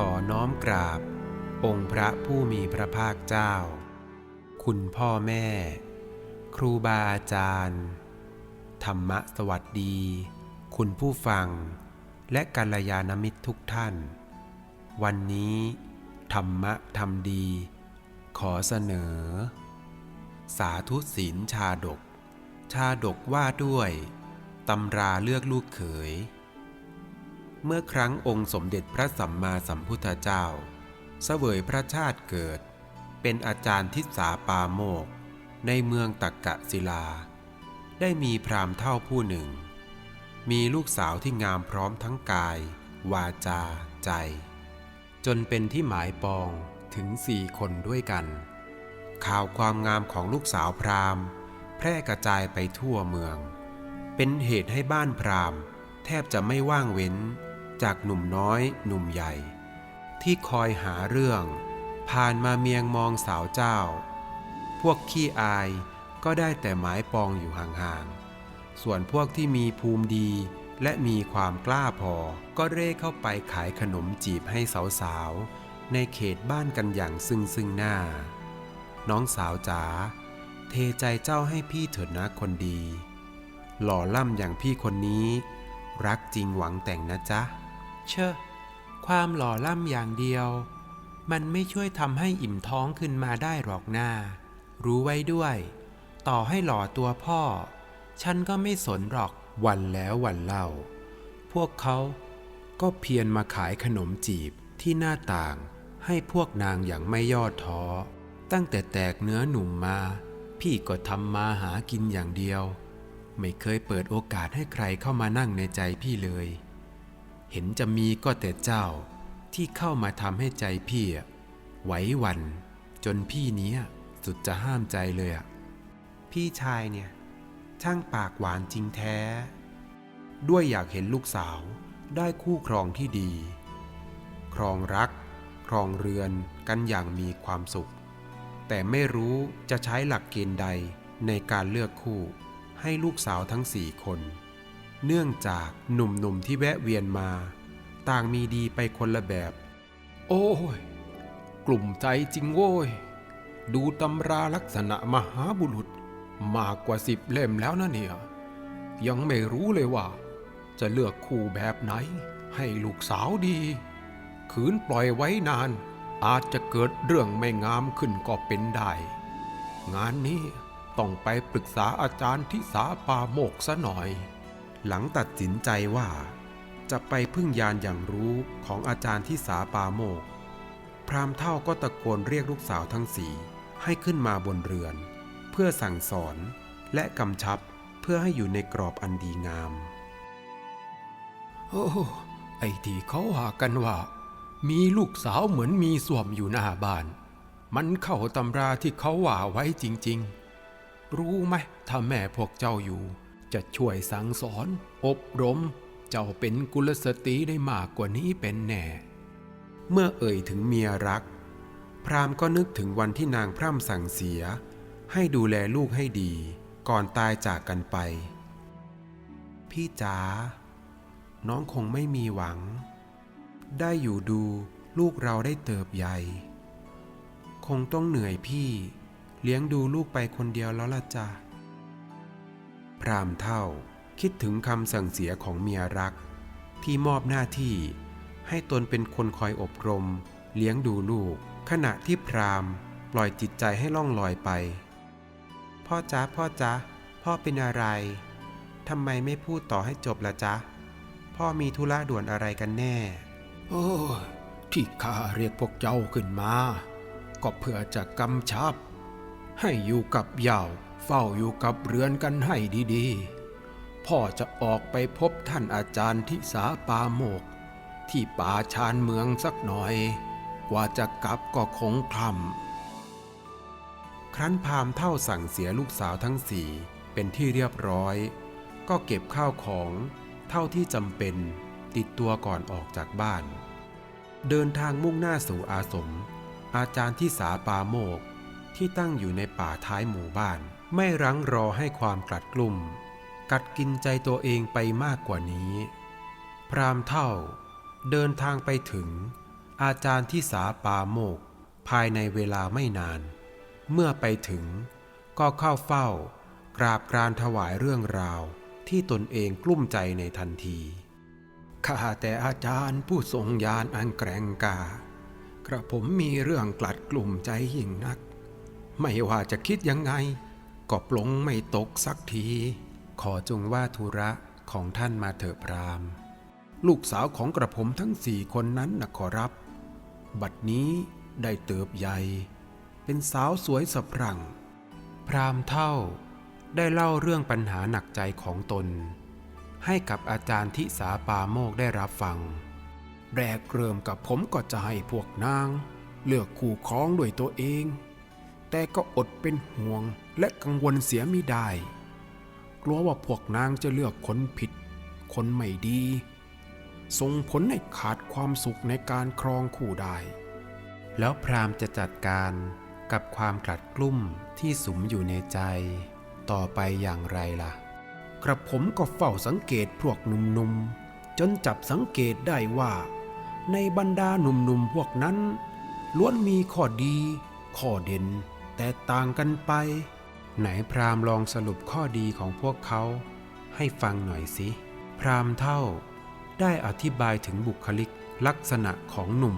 ขอน้อมกราบ องค์พระผู้มีพระภาคเจ้า คุณพ่อแม่ ครูบาอาจารย์ ธรรมะสวัสดี คุณผู้ฟัง และกัลยาณมิตรทุกท่าน วันนี้ ธรรมะทำดี ขอเสนอ สาธุศีลชาดก ชาดกว่าด้วยตำราเลือกลูกเขย เมื่อครั้งองค์สมเด็จพระสัมมาสัมพุทธเจ้าเสวยพระชาติเกิด เป็นอาจารย์ทิสาปาโมก ในเมืองตักกะศิลา ได้มีพราหมณ์เท่าผู้หนึ่ง มีลูกสาวที่งามพร้อมทั้งกาย วาจา ใจ จนเป็นที่หมายปองถึงสี่คนด้วยกัน ข่าวความงามของลูกสาวพราหมณ์ แพร่กระจายไปทั่วเมือง เป็นเหตุให้บ้านพราหมณ์แทบจะไม่ว่างเว้น จากหนุ่มน้อยหนุ่มใหญ่ ที่คอยหาเรื่อง ผ่านมาเมียงมองสาวเจ้า พวกขี้อายก็ได้แต่หมายปองอยู่ห่างๆ ส่วนพวกที่มีภูมิดีและมีความกล้าพอก็เร่เข้าไปขายขนมจีบให้สาวๆ ในเขตบ้านกันอย่างซึ่งซึ่งหน้า น้องสาวจ๋าเทใจเจ้าให้พี่เถิดนะคนดี หล่อล่ำอย่างพี่คนนี้ รักจริงหวังแต่งนะจ๊ะ เชอะความหล่อล่ำอย่างเดียว มันไม่ช่วยทำให้อิ่มท้องขึ้นมาได้หรอกหน้า รู้ไว้ด้วย ต่อให้หล่อตัวพ่อ ฉันก็ไม่สนหรอกวันแล้ววันเล่า พวกเขาก็เพียรมาขายขนมจีบที่หน้าต่างให้พวกนางอย่างไม่ย่อท้อ ตั้งแต่แตกเนื้อหนุ่มมา พี่ก็ทำมาหากินอย่างเดียว ไม่เคยเปิดโอกาสให้ใครเข้ามานั่งในใจพี่เลย เห็นจะมีก็แต่เจ้าที่เข้ามาทำให้ใจพี่ไหววันจนพี่เนี้ยสุดจะห้ามใจเลยอะพี่ชายเนี่ย ช่างปากหวานจริงแท้ ด้วยอยากเห็นลูกสาวได้คู่ครองที่ดี ครองรัก ครองเรือนกันอย่างมีความสุข แต่ไม่รู้จะใช้หลักเกณฑ์ใดในการเลือกคู่ให้ลูกสาวทั้งสี่คน เนื่องจากหนุ่มๆที่แวะเวียนมา ต่างมีดีไปคนละแบบ โอ้ย กลุ่มใจจริงโว้ย ดูตำราลักษณะมหาบุรุษ มากกว่าสิบเล่มแล้วนะเนี่ย ยังไม่รู้เลยว่า จะเลือกคู่แบบไหน ให้ลูกสาวดี ขืนปล่อยไว้นาน อาจจะเกิดเรื่องไม่งามขึ้นก็เป็นได้ งานนี้ต้องไปปรึกษาอาจารย์ที่สาปาโมกซะหน่อย หลังตัดสินใจว่า จะไปพึ่งยานอย่างรู้ของอาจารย์ที่สาปาโมก พรามเท่าก็ตะโกนเรียกลูกสาวทั้งสี่ให้ขึ้นมาบนเรือน เพื่อสั่งสอนและกำชับเพื่อให้อยู่ในกรอบอันดีงาม โอ้ไอ้ที่เขาว่ากันว่า มีลูกสาวเหมือนมีส่วมอยู่หน้าบ้าน มันเข้าตำราที่เขาว่าไว้จริง ๆ รู้ไหมถ้าแม่พวกเจ้าอยู่ จะช่วยสั่งสอน อบรม เจ้าเป็นกุลสตรีได้มากกว่านี้เป็นแน่ เมื่อเอ่ยถึงเมียรัก พราหมณ์ก็นึกถึงวันที่นางพร่ำสั่งเสีย ให้ดูแลลูกให้ดีก่อนตายจากกันไป พี่จ๋าน้องคงไม่มีหวัง ได้อยู่ดูลูกเราได้เติบใหญ่ คงต้องเหนื่อยพี่ เลี้ยงดูลูกไปคนเดียวแล้วล่ะจ้ะ พรามเท่าคิดถึงคำสั่งเสียของเมียรัก ที่มอบหน้าที่ให้ตนเป็นคนคอยอบรม เลี้ยงดูลูก ขณะที่พรามปล่อยจิตใจให้ล่องลอยไป พ่อจ๊ะพ่อจ๊ะพ่อเป็นอะไรทำไมไม่พูดต่อให้จบละจ๊ะ พ่อมีธุระด่วนอะไรกันแน่ โอ้ที่ข้าเรียกพวกเจ้าขึ้นมา ก็เพื่อจะกำชับ ให้อยู่กับเหย่า เฝ้าอยู่กับเรือนกันให้ดีๆ พ่อจะออกไปพบท่านอาจารย์ทิสาปาโมก ที่ป่าชานเมืองสักหน่อย กว่าจะกลับก็คงคลำครั้นพามเท่าสั่งเสียลูกสาวทั้งสี่เป็นที่เรียบร้อย ก็เก็บข้าวของเท่าที่จำเป็นติดตัวก่อนออกจากบ้าน เดินทางมุ่งหน้าสู่อาสม อาจารย์ที่สาปาโมกที่ตั้งอยู่ในป่าท้ายหมู่บ้าน ไม่รั้งรอให้ความกลัดกลุ่ม กัดกินใจตัวเองไปมากกว่านี้ พรามเท่า เดินทางไปถึง อาจารย์ที่สาปาโมก ภายในเวลาไม่นาน เมื่อไปถึง ก็เข้าเฝ้ากราบกรานถวายเรื่องราวที่ตนเองกลุ้มใจในทันที ข้าแต่อาจารย์ผู้ทรงญาณอันแกร่งกา กระผมมีเรื่องกลัดกลุ่มใจยิ่งนัก ไม่ว่าจะคิดยังไง ก็ปลงไม่ตกสักที ขอจงว่าธุระของท่านมาเถิดพราหมณ์ลูกสาวของกระผมทั้งสี่คนนั้นนะขอรับ บัดนี้ได้เติบใหญ่ เป็นสาวสวยสะพรั่ง พราหมณ์เท่าได้เล่าเรื่องปัญหาหนักใจของตน ให้กับอาจารย์ทิสาปาโมกได้รับฟัง แรกเริ่มกับผมก็จะให้พวกนาง เลือกคู่ครองด้วยตัวเอง แต่ก็อดเป็นห่วงและกังวลเสียไม่ได้ กลัวว่าพวกนางจะเลือกคนผิด คนไม่ดี ส่งผลให้ขาดความสุขในการครองคู่ได้ แล้วพรามจะจัดการกับความกลัดกลุ้มที่สุมอยู่ในใจ ต่อไปอย่างไรล่ะ กระผมก็เฝ้าสังเกตพวกหนุ่มๆ จนจับสังเกตได้ว่า ในบรรดาหนุ่มๆพวกนั้นล้วนมีข้อดี ข้อเด่น แต่ต่างกันไป ไหนพราหมณ์ลองสรุปข้อดีของพวกเขาให้ฟังหน่อยสิ พราหมณ์เท่าได้อธิบายถึงบุคลิกลักษณะของหนุ่ม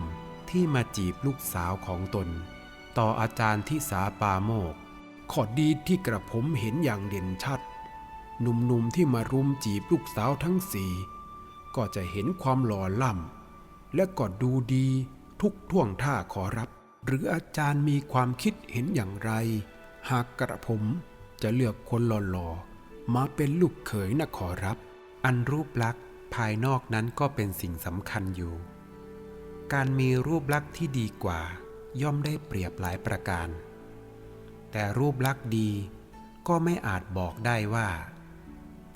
ที่มาจีบลูกสาวของตน ต่ออาจารย์ที่สาปาโมก ข้อดีที่กระผมเห็นอย่างเด่นชัด หนุ่มๆที่มารุมจีบลูกสาวทั้งสี่ก็จะเห็นความหล่อล่ำและก็ดูดีทุกท่วงท่าขอรับ หรืออาจารย์มีความคิดเห็นอย่างไร หากกระผมจะเลือกคนหล่อๆมาเป็นลูกเขยนะขอรับ อันรูปลักษณ์ภายนอกนั้นก็เป็นสิ่งสำคัญอยู่ การมีรูปลักษณ์ที่ดีกว่า ย่อมได้เปรียบหลายประการ แต่รูปลักษณ์ดีก็ไม่อาจบอกได้ว่า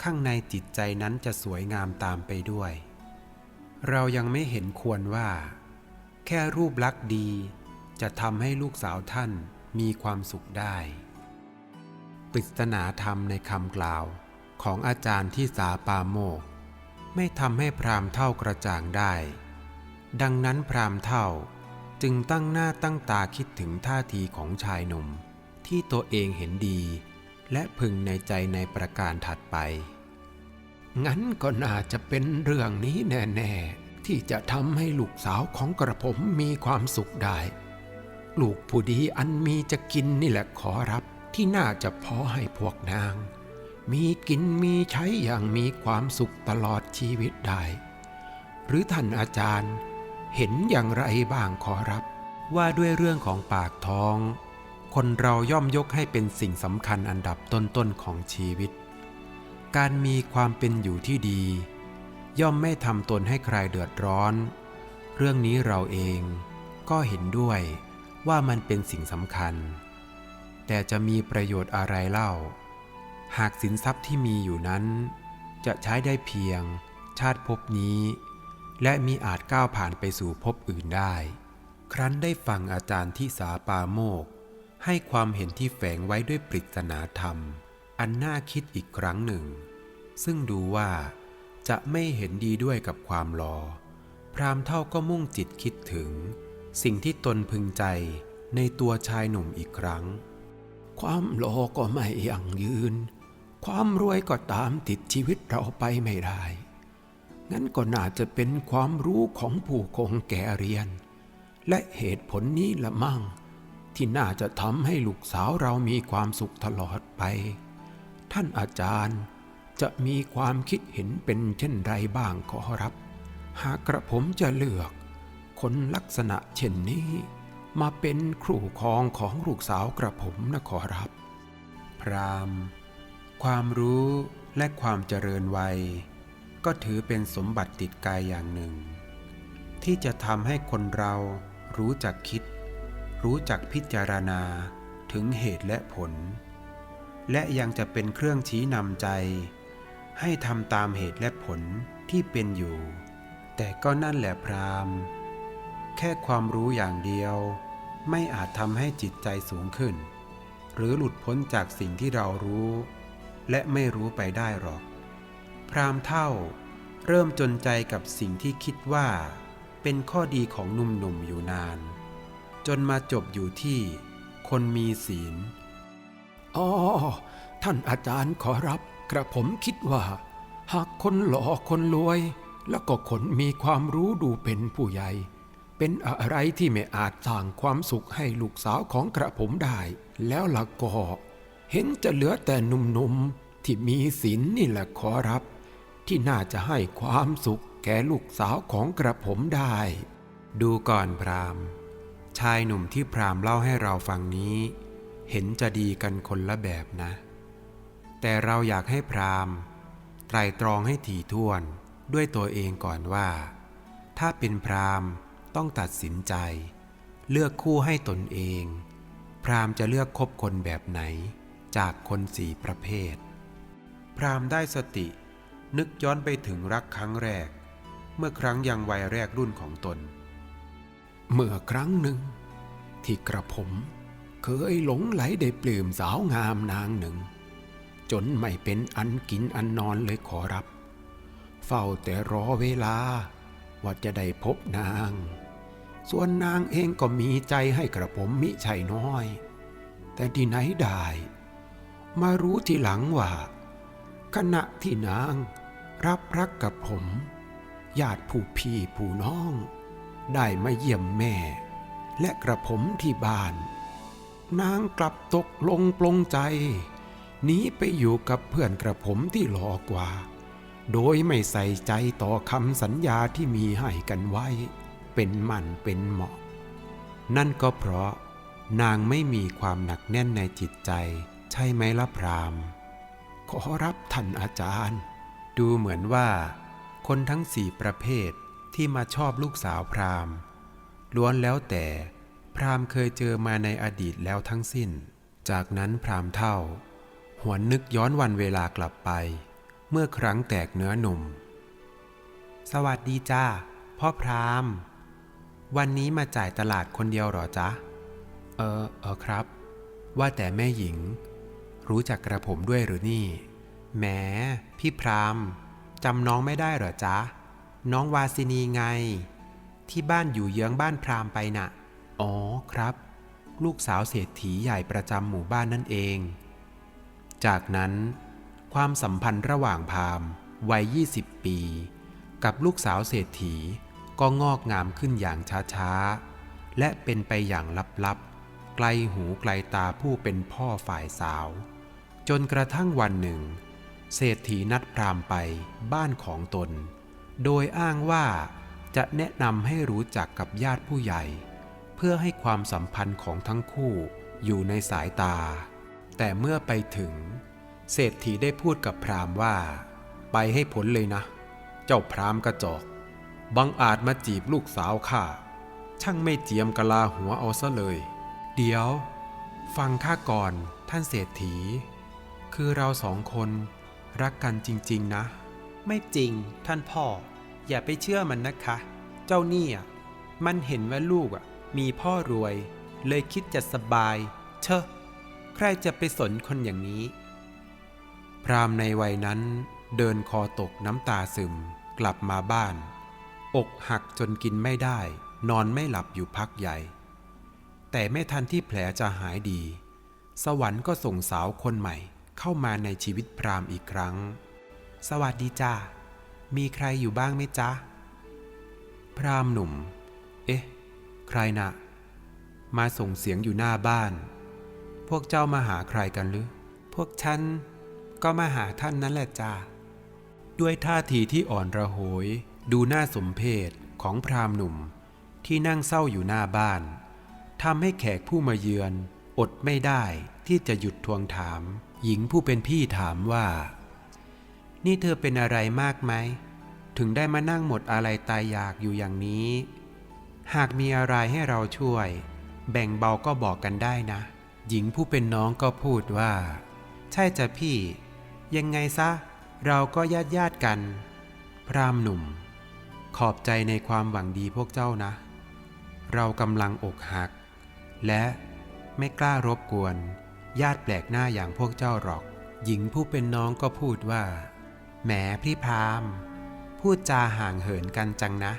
ข้างในจิตใจนั้นจะสวยงามตามไปด้วย เรายังไม่เห็นควรว่า แค่รูปลักษณ์ดี จะทำให้ลูกสาวท่านมีความสุขได้ ปริศนาธรรมในคำกล่าวของอาจารย์ที่สาปาโมก ไม่ทำให้พรามเท่ากระจ่างได้ ดังนั้นพรามเท่าจึงตั้งหน้าตั้งตาคิดถึงท่าทีของชายหนุ่ม ที่ตัวเองเห็นดี และพึงในใจในประการถัดไป งั้นก็น่าจะเป็นเรื่องนี้แน่ ๆ ที่จะทำให้ลูกสาวของกระผมมีความสุขได้ ลูกผู้ดีอันมีจะกินนี่แหละขอรับที่น่าจะพอให้พวกนาง มีกินมีใช้อย่างมีความสุขตลอดชีวิตได้ หรือท่านอาจารย์เห็นอย่างไรบ้างขอรับ ว่าด้วยเรื่องของปากท้อง คนเราย่อมยกให้เป็นสิ่งสำคัญอันดับต้นๆของชีวิต การมีความเป็นอยู่ที่ดี ย่อมไม่ทำตนให้ใครเดือดร้อน เรื่องนี้เราเองก็เห็นด้วย ว่ามันเป็นสิ่งสำคัญ แต่จะมีประโยชน์อะไรเล่า หากสินทรัพย์ที่มีอยู่นั้น จะใช้ได้เพียง ชาติภพนี้ และมีอาจก้าวผ่านไปสู่ภพอื่นได้ ครั้นได้ฟังอาจารย์ที่สาปาโมก ให้ความเห็นที่แฝงไว้ด้วยปริศนาธรรม อันน่าคิดอีกครั้งหนึ่ง ซึ่งดูว่าจะไม่เห็นดีด้วยกับความรอ พรามเท่าก็มุ่งจิตคิดถึง สิ่งที่ตนพึงใจในตัวชายหนุ่มอีกครั้ง ความโลก็ไม่ยั่งยืน ความรวยก็ตามติดชีวิตเราไปไม่ได้ งั้นก็น่าจะเป็นความรู้ของผู้คงแก่เรียน และเหตุผลนี้ละมั่ง ที่น่าจะทำให้ลูกสาวเรามีความสุขตลอดไป ท่านอาจารย์จะมีความคิดเห็นเป็นเช่นไรบ้างขอรับ หากกระผมจะเลือก คนลักษณะเช่นนี้ มาเป็นครูครองของลูกสาวกระผมนะขอรับ พรามความรู้และความเจริญวัย ก็ถือเป็นสมบัติติดกายอย่างหนึ่ง ที่จะทำให้คนเรารู้จักคิด รู้จักพิจารณาถึงเหตุและผล และยังจะเป็นเครื่องชี้นำใจ ให้ทำตามเหตุและผลที่เป็นอยู่ แต่ก็นั่นแหละพราหมณ์ แค่ความรู้อย่างเดียว ไม่อาจทำให้จิตใจสูงขึ้น หรือหลุดพ้นจากสิ่งที่เรารู้ และไม่รู้ไปได้หรอก พรามเท่า เริ่มจนใจกับสิ่งที่คิดว่า เป็นข้อดีของหนุ่มๆอยู่นาน จนมาจบอยู่ที่ คนมีศีลอ๋อท่านอาจารย์ขอรับกระผมคิดว่า หากคนหล่อคนรวย แล้วก็คนมีความรู้ดูเป็นผู้ใหญ่ เป็นอะไรที่ไม่อาจสร้างความสุขให้ลูกสาวของกระผมได้ แล้วล่ะก็เห็นจะเหลือแต่หนุ่มๆที่มีศีลนี่แหละขอรับ ที่น่าจะให้ความสุขแก่ลูกสาวของกระผมได้ ดูก่อนพราหม์ชายหนุ่มที่พราหม์เล่าให้เราฟังนี้ เห็นจะดีกันคนละแบบนะ แต่เราอยากให้พราหม์ไตรตรองให้ถี่ถ้วนด้วยตัวเองก่อนว่า ถ้าเป็นพราหมณ์ ต้องตัดสินใจ เลือกคู่ให้ตนเอง พราหมณ์จะเลือกคบคนแบบไหน จากคนสี่ประเภท พราหมณ์ได้สติ นึกย้อนไปถึงรักครั้งแรก เมื่อครั้งยังวัยแรกรุ่นของตน เมื่อครั้งหนึ่ง ที่กระผม เคยหลงไหลได้ปลื้มสาวงามนางหนึ่ง จนไม่เป็นอันกินอันนอนเลยขอรับ เฝ้าแต่รอเวลาว่าจะได้พบนาง ส่วนนางเองก็มีใจให้กระผมมิใช่น้อย แต่ที่ไหนได้ มารู้ทีหลังว่า ขณะที่นางรับรักกับผม ญาติผู้พี่ผู้น้อง ได้มาเยี่ยมแม่ และกระผมที่บ้าน นางกลับตกลงปลงใจหนีไปอยู่กับเพื่อนกระผมที่หลอกว่า โดยไม่ใส่ใจต่อคำสัญญาที่มีให้กันไว้ เป็นมันเป็นเหมาะนั่นก็เพราะนางไม่มีความหนักแน่นในจิตใจ ใช่ไหมล่ะพรามขอรับท่านอาจารย์ ดูเหมือนว่า คนทั้งสี่ประเภทที่มาชอบลูกสาวพราหม์ล้วนแล้วแต่ พราหม์เคยเจอมาในอดีตแล้วทั้งสิ้น จากนั้นพราหม์เท่า หวนนึกย้อนวันเวลากลับไป เมื่อครั้งแตกเนื้อหนุ่ม สวัสดีจ้าพ่อพราหม์ วันนี้มาจ่ายตลาดคนเดียวหรอจ๊ะ เออ เออครับ ว่าแต่แม่หญิง รู้จักกระผมด้วยหรือนี่ แหม พี่พรามจำน้องไม่ได้หรอจ๊ะ น้องวาสินีไง ที่บ้านอยู่เยื้องบ้านพรามไปน่ะ อ๋อครับ ลูกสาวเศรษฐีใหญ่ประจำหมู่บ้านนั่นเอง จากนั้น ความสัมพันธ์ระหว่างพรามวัย 20 ปี กับลูกสาวเศรษฐี ก็งอกงามขึ้นอย่างช้าๆ และเป็นไปอย่างลับๆ ไกลหูไกลตาผู้เป็นพ่อฝ่ายสาว จนกระทั่งวันหนึ่ง เศรษฐีนัดพรามไปบ้านของตน โดยอ้างว่าจะแนะนำให้รู้จักกับญาติผู้ใหญ่ เพื่อให้ความสัมพันธ์ของทั้งคู่อยู่ในสายตา แต่เมื่อไปถึง เศรษฐีได้พูดกับพรามว่า ไปให้ผลเลยนะ เจ้าพรามกระจอก บังอาจมาจีบลูกสาวข้า ช่างไม่เจียมกะลาหัวเอาซะเลย เดี๋ยว ฟังข้าก่อนท่านเศรษฐี คือเราสองคนรักกันจริง ๆ นะ ไม่จริงท่านพ่อ อย่าไปเชื่อมันนะคะ เจ้านี่อะมันเห็นว่าลูกอะมีพ่อรวย เลยคิดจะสบาย เชอะ ใครจะไปสนคนอย่างนี้ พรามในวัยนั้นเดินคอตกน้ำตาซึมกลับมาบ้าน อกหักจนกินไม่ได้ นอนไม่หลับอยู่พักใหญ่ แต่ไม่ทันที่แผลจะหายดี สวรรค์ก็ส่งสาวคนใหม่เข้ามาในชีวิตพรามอีกครั้ง สวัสดีจ้ามีใครอยู่บ้างไหมจ๊ะ พรามหนุ่ม เอ๊ะ ใครนะ มาส่งเสียงอยู่หน้าบ้าน พวกเจ้ามาหาใครกันหรือ พวกฉันก็มาหาท่านนั่นแหละจ้าด้วยท่าทีที่อ่อนระโหย ดูน่าสมเพชของพราหมณ์หนุ่มที่นั่งเศร้าอยู่หน้าบ้านทำให้แขกผู้มาเยือน อดไม่ได้ที่จะหยุดทวงถาม หญิงผู้เป็นพี่ถามว่า นี่เธอเป็นอะไรมากไหม ถึงได้มานั่งหมดอะไรตายอยากอยู่อย่างนี้ หากมีอะไรให้เราช่วย แบ่งเบาก็บอกกันได้นะ หญิงผู้เป็นน้องก็พูดว่า ใช่จ้ะพี่ ยังไงซะ เราก็ญาติญาติกัน พรามหนุ่ม ขอบใจในความหวังดีพวกเจ้านะ เรากำลังอกหัก และไม่กล้ารบกวน ญาติแปลกหน้าอย่างพวกเจ้าหรอก หญิงผู้เป็นน้องก็พูดว่า แหมพี่พาม พูดจาห่างเหินกันจังนะ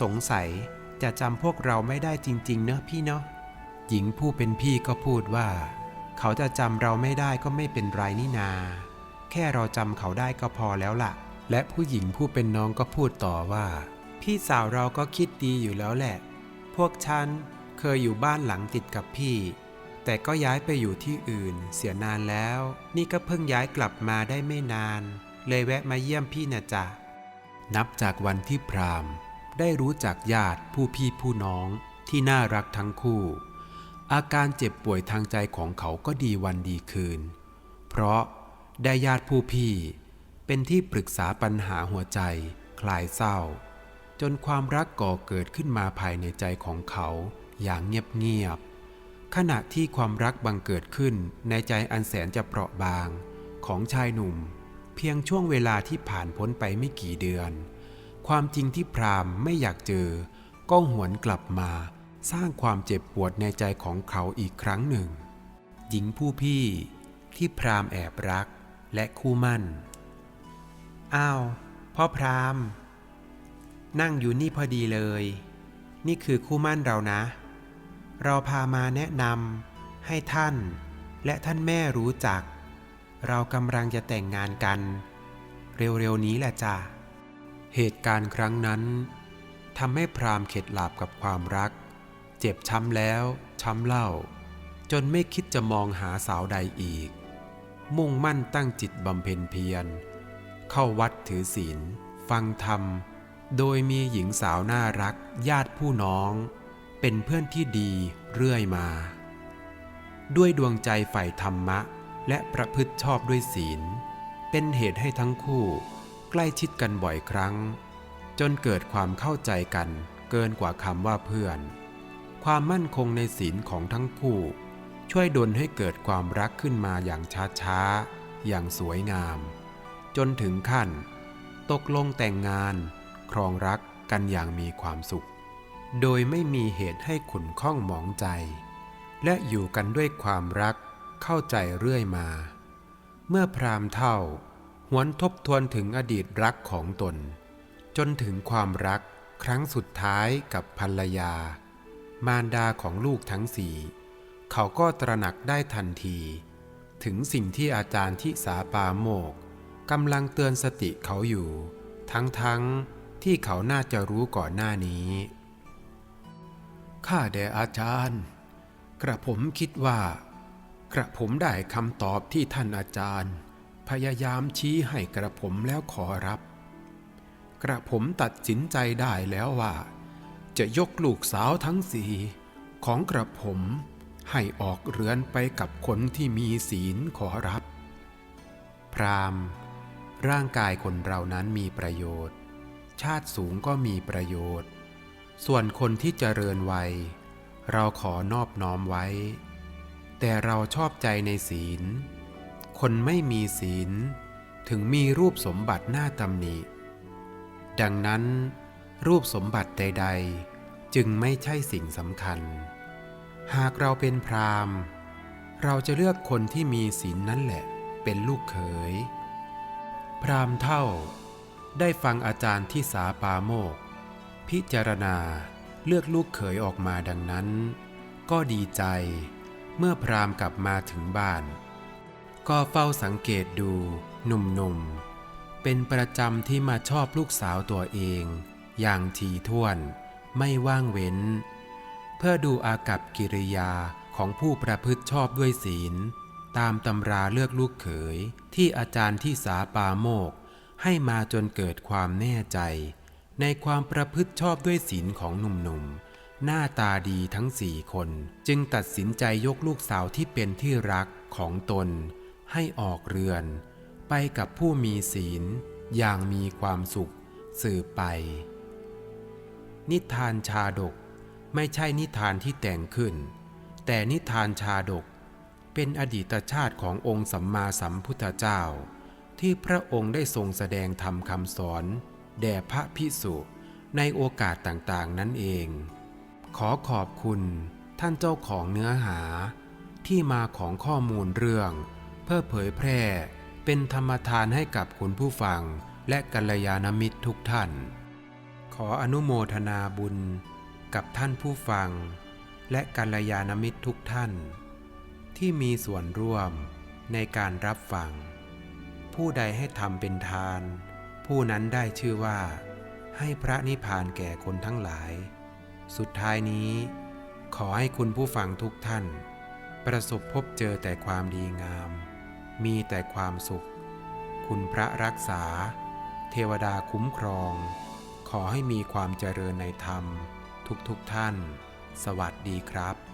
สงสัยจะจำพวกเราไม่ได้จริง ๆ เนอะพี่เนาะ หญิงผู้เป็นพี่ก็พูดว่า เขาจะจำเราไม่ได้ก็ไม่เป็นไรนี่นา แค่เราจำเขาได้ก็พอแล้วล่ะ และผู้หญิงผู้เป็นน้องก็พูดต่อว่า พี่สาวเราก็คิดดีอยู่แล้วแหละ พวกฉันเคยอยู่บ้านหลังติดกับพี่ แต่ก็ย้ายไปอยู่ที่อื่น เสียนานแล้ว นี่ก็เพิ่งย้ายกลับมาได้ไม่นาน เลยแวะมาเยี่ยมพี่นะจ๊ะนับจากวันที่พรามได้รู้จักญาติผู้พี่ผู้น้องที่น่ารักทั้งคู่ อาการเจ็บป่วยทางใจของเขาก็ดีวันดีคืน เพราะได้ญาติผู้พี่ เป็นที่ปรึกษาปัญหาหัวใจ คลายเศร้า จนความรักก่อเกิดขึ้นมาภายในใจของเขาอย่างเงียบๆขณะที่ความรักบังเกิดขึ้นในใจอันแสนจะเปราะบางของชายหนุ่ม เพียงช่วงเวลาที่ผ่านพ้นไปไม่กี่เดือน ความจริงที่พรามไม่อยากเจอ ก็หวนกลับมา สร้างความเจ็บปวดในใจของเขาอีกครั้งหนึ่ง หญิงผู้พี่ที่พรามแอบรักและคู่มั่น อ้าว พ่อพรามนั่งอยู่นี่พอดีเลย นี่คือคู่มั่นเรานะ เราพามาแนะนำให้ท่านและท่านแม่รู้จัก เรากำลังจะแต่งงานกัน เร็วๆนี้แหละจ้ะเหตุการณ์ครั้งนั้นทำให้พรามเข็ดหลาบกับความรัก เจ็บช้ำแล้วช้ำเล่า จนไม่คิดจะมองหาสาวใดอีก มุ่งมั่นตั้งจิตบำเพ็ญเพียร เข้าวัดถือศีล ฟังธรรม โดยมีหญิงสาวน่ารักญาติผู้น้อง เป็นเพื่อนที่ดีเรื่อยมา ด้วยดวงใจใฝ่ธรรมะ และประพฤติชอบด้วยศีล เป็นเหตุให้ทั้งคู่ ใกล้ชิดกันบ่อยครั้ง จนเกิดความเข้าใจกันเกินกว่าคำว่าเพื่อน ความมั่นคงในศีลของทั้งคู่ ช่วยดลให้เกิดความรักขึ้นมาอย่างช้าๆ อย่างสวยงาม จนถึงขั้น ตกลงแต่งงาน ครองรักกันอย่างมีความสุข โดยไม่มีเหตุให้ขุนข้องหมองใจ และอยู่กันด้วยความรักเข้าใจเรื่อยมา เมื่อพรามเท่า หวนทบทวนถึงอดีตรักของตน จนถึงความรักครั้งสุดท้ายกับภรรยา มารดาของลูกทั้งสี่เขาก็ตระหนักได้ทันที ถึงสิ่งที่อาจารย์ทิสาปาโมก กำลังเตือนสติเขาอยู่ ทั้งๆที่เขาน่าจะรู้ก่อนหน้านี้ ข้าแด่อาจารย์ กระผมคิดว่า กระผมได้คำตอบที่ท่านอาจารย์ พยายามชี้ให้กระผมแล้วขอรับ กระผมตัดสินใจได้แล้วว่า จะยกลูกสาวทั้งสี่ของกระผมให้ออกเรือนไปกับคนที่มีศีลขอรับ พราม ร่างกายคนเรานั้นมีประโยชน์ ชาติสูงก็มีประโยชน์ ส่วนคนที่เจริญวัย เราขอนอบน้อมไว้ แต่เราชอบใจในศีล คนไม่มีศีล ถึงมีรูปสมบัติหน้าตำหนิ ดังนั้น รูปสมบัติใด ๆ จึงไม่ใช่สิ่งสำคัญ หากเราเป็นพราหมณ์เราจะเลือกคนที่มีศีลนั่นแหละ เป็นลูกเขย พรามเท่า ได้ฟังอาจารย์ที่สาปาโมก พิจารณาเลือกลูกเขยออกมาดังนั้น ก็ดีใจเมื่อพรามกลับมาถึงบ้าน ก็เฝ้าสังเกตดูหนุ่มๆ เป็นประจำที่มาชอบลูกสาวตัวเอง อย่างถี่วนไม่ว่างเว้น เพื่อดูอากับกิริยาของผู้ประพฤติชอบด้วยศีล ตามตำราเลือกลูกเขยที่อาจารย์ที่สาปาโมก ให้มาจนเกิดความแน่ใจ ในความประพฤติชอบด้วยศีลของหนุ่มๆ หน้าตาดีทั้งสี่คน จึงตัดสินใจยกลูกสาวที่เป็นที่รักของตน ให้ออกเรือน ไปกับผู้มีศีล อย่างมีความสุข สืบไป นิทานชาดกไม่ใช่นิทานที่แต่งขึ้น แต่นิทานชาดก เป็นอดีตชาติขององค์สัมมาสัมพุทธเจ้า ที่พระองค์ได้ทรงแสดงธรรมคำสอน แด่พระพิสุในโอกาสต่างๆนั่นเอง ขอขอบคุณท่านเจ้าของเนื้อหา ที่มาของข้อมูลเรื่อง เพื่อเผยแพร่ เป็นธรรมทานให้กับคุณผู้ฟัง และกัลยาณมิตรทุกท่าน ขออนุโมทนาบุญกับท่านผู้ฟัง และกัลยาณมิตรทุกท่าน ที่มีส่วนร่วมในการรับฟัง ผู้ใดให้ทำเป็นทาน ผู้นั้นได้ชื่อว่า ให้พระนิพพานแก่คนทั้งหลาย สุดท้ายนี้ ขอให้คุณผู้ฟังทุกท่าน ประสบพบเจอแต่ความดีงาม มีแต่ความสุข คุณพระรักษา เทวดาคุ้มครอง ขอให้มีความเจริญในธรรม ทุกๆทท่าน สวัสดีครับ